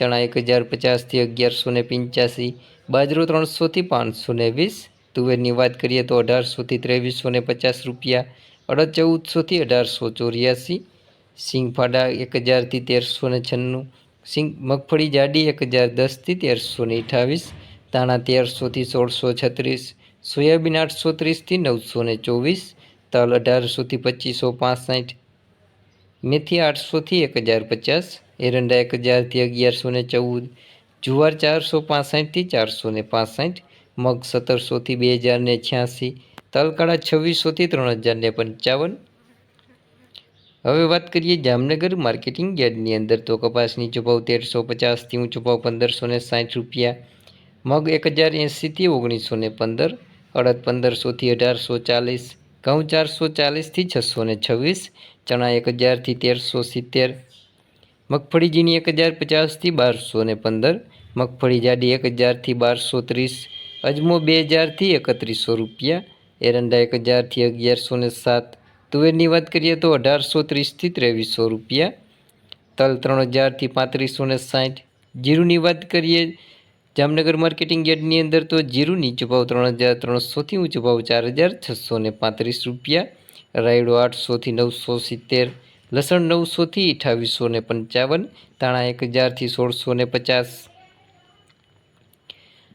ચણા એક હજાર પચાસથી અગિયારસો ને પંચ્યાસી, બાજરો ત્રણસોથી પાંચસો ને વીસ, તુવેરની વાત કરીએ તો અઢારસોથી ત્રેવીસો ને પચાસ રૂપિયા, અડદ ચૌદસોથી અઢારસો ચોર્યાસી, સિંગફાડા એક હજારથી તેરસો ને છન્નું, સિંગ, મગફળી જાડી એક હજાર દસથી તેરસો ને અઠાવીસ, ધાણા તેરસોથી સોળસો છત્રીસ, સોયાબીન આઠસો ત્રીસથી નવસો ને ચોવીસ, તલ અઢારસોથી પચીસો પાસઠ, મેથી આઠસોથી એક હજાર પચાસ એરંડા એક હજારથી અગિયારસો ને ચૌદ, જુવાર ચારસો પાસઠથી ચારસો ને પાસઠ, મગ સત્તરસોથી બે હજાર ને છ્યાસી, તલકાળા છવ્વીસોથી ત્રણ હજાર ને પંચાવન. હવે વાત કરીએ જામનગર માર્કેટિંગ યાર્ડની અંદર તો કપાસની નીચો તેરસો પચાસથી ઊંચો ભાવ પંદરસો ને સાઠ રૂપિયા, મગ એક હજાર એંસીથી ઓગણીસો ને પંદર, અડદ પંદરસોથી અઢારસો ચાલીસ, ઘઉં ચારસો ચાલીસથી છસો ને છવ્વીસ, ચણા એક હજારથી તેરસો સિત્તેર મગફળી ઝીણી એક હજાર પચાસથી બારસો ને પંદર મગફળી જાડી એક હજારથી બારસો ત્રીસ, અજમો બે હજારથી એકત્રીસો રૂપિયા, એરંડા એક હજારથી અગિયારસો ને સાત, તુવેરની વાત કરીએ તો અઢારસો ત્રીસથી ત્રેવીસો રૂપિયા, તલ ત્રણ હજારથી પાંત્રીસો ને સાઠ, જીરુની વાત કરીએ જામનગર માર્કેટિંગ યાર્ડની અંદર તો જીરું નીચો ત્રણ હજાર ત્રણસોથી ઊંચો ભાવ ચાર હજાર છસો ને પાંત્રીસ રૂપિયા, રાયડો આઠસોથી નવસો સિત્તેર લસણ નવસોથી અઠાવીસો ને પંચાવન તાણા એક હજારથી સોળસો ને પચાસ.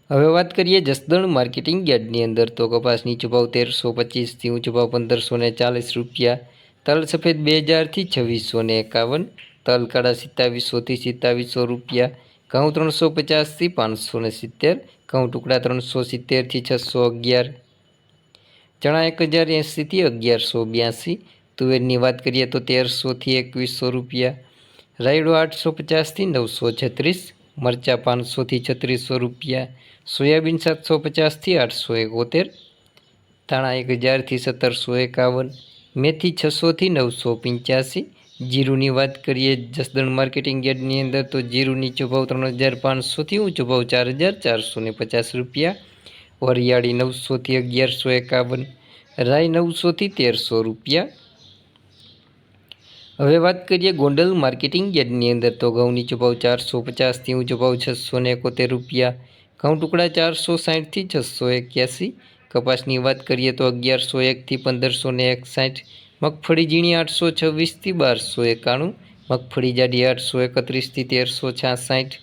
હવે વાત કરીએ જસદણ માર્કેટિંગ યાર્ડની અંદર તો કપાસની ભાવ તેરસો પચીસથી ઊંચો ભાવ પંદરસો ને ચાલીસ રૂપિયા. તલ સફેદ બે હજારથી છવ્વીસો ને એકાવન, તલ કાળા સિત્તાવીસોથી સિત્તાવીસો રૂપિયા, ઘઉં ત્રણસો પચાસથી પાંચસો ને સિત્તેર, ઘઉં ટુકડા ત્રણસો સિત્તેરથી છસો અગિયાર. ચણા એક હજાર એંસીથી અગિયારસો બ્યાસી તુવેરની વાત કરીએ તો તેરસોથી એકવીસો રૂપિયા. રાયડો આઠસો પચાસથી નવસો છત્રીસ, મરચાં પાંચસોથી છત્રીસો રૂપિયા, સોયાબીન સાતસો પચાસથી આઠસો એકોતેર, ધાણા એક હજારથી સત્તરસો એકાવન, મેથી છસોથી નવસો પંચ્યાસી. જીરુની વાત કરીએ જસદણ માર્કેટિંગ યાર્ડની અંદર તો જીરું નીચો ભાવ ત્રણ હજાર પાંચસોથી ઊંચો ભાવ ચાર હજાર ચારસો ને પચાસ રૂપિયા. વરિયાળી નવસોથી અગિયારસો એકાવન, રાઈ નવસોથી તેરસો રૂપિયા. હવે વાત કરીએ ગોંડલ માર્કેટિંગ યાર્ડની અંદર. તો ઘઉંની નીચો ચારસો પચાસથી ઊંચો ભાવ છસો ને એકોતેર રૂપિયા. ઘઉં ટુકડા ચારસો સાઠથી છસો એક્યાસી. કપાસની વાત કરીએ તો અગિયારસો એકથી પંદરસો ને એકસાઠ. મગફળી ઝીણી આઠસો છવ્વીસથી બારસો એકાણું. મગફળી જાડી આઠસો એકત્રીસથી તેરસો છાસઠ.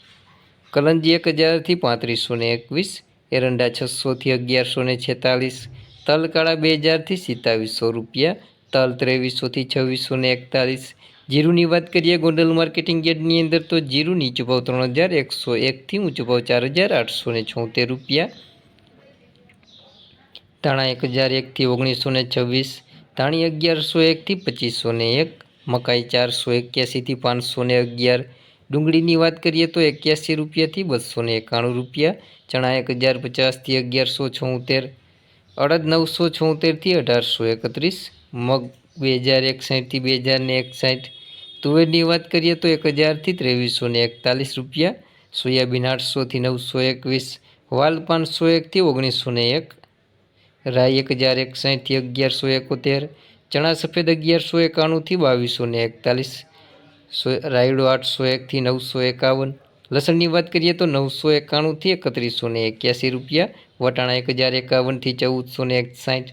કલંજી એક હજારથી પાંત્રીસો ને એકવીસ. એરંડા છસોથી અગિયારસો ને છેતાલીસ. તલકાળા બે હજારથી સિત્તાવીસો રૂપિયા. તલ ત્રેવીસોથી છવ્વીસો ને એકતાલીસ. જીરુની વાત કરીએ ગોંડલ માર્કેટિંગ યાર્ડની અંદર, તો જીરુ નીચો ભાવ ત્રણ હજાર એકસો એકથી ઊંચો ભાવ ચાર હજાર આઠસો ને છોતેર રૂપિયા. ધાણા એક હજાર એકથી ઓગણીસો ને છવ્વીસ. ધાણી અગિયારસો એકથી પચીસો ને એક. મકાઈ ચારસો એક્યાસીથી પાંચસો ને અગિયાર. ડુંગળીની વાત કરીએ તો એક્યાસી રૂપિયાથી બસો ને એકાણું રૂપિયા. ચણા એક હજાર પચાસથી અગિયારસો છોતેર. અડદ નવસો છોતેરથી અઢારસો એકત્રીસ. મગ બે હજાર એકસાઠથી બે હજાર ને એકસાઠ. તુવેરની વાત કરીએ તો એક હજારથી ત્રેવીસો ને એકતાલીસ રૂપિયા, સોયાબીન આઠસોથી નવસો એકવીસ વાલ પાંચસો એકથી ઓગણીસો ને એક, રાઈ એક હજાર એકસાઠથી અગિયારસો એકોતેર, ચણા સફેદ અગિયારસો એકાણુંથી બાવીસો ને એકતાલીસ, સો રાયડો આઠસો એકથી નવસો એકાવન, લસણની વાત કરીએ તો નવસો એકાણુંથી એકત્રીસો ને એક્યાસી રૂપિયા, વટાણા એક હજાર એકાવનથી ચૌદસો ને એકસાઠ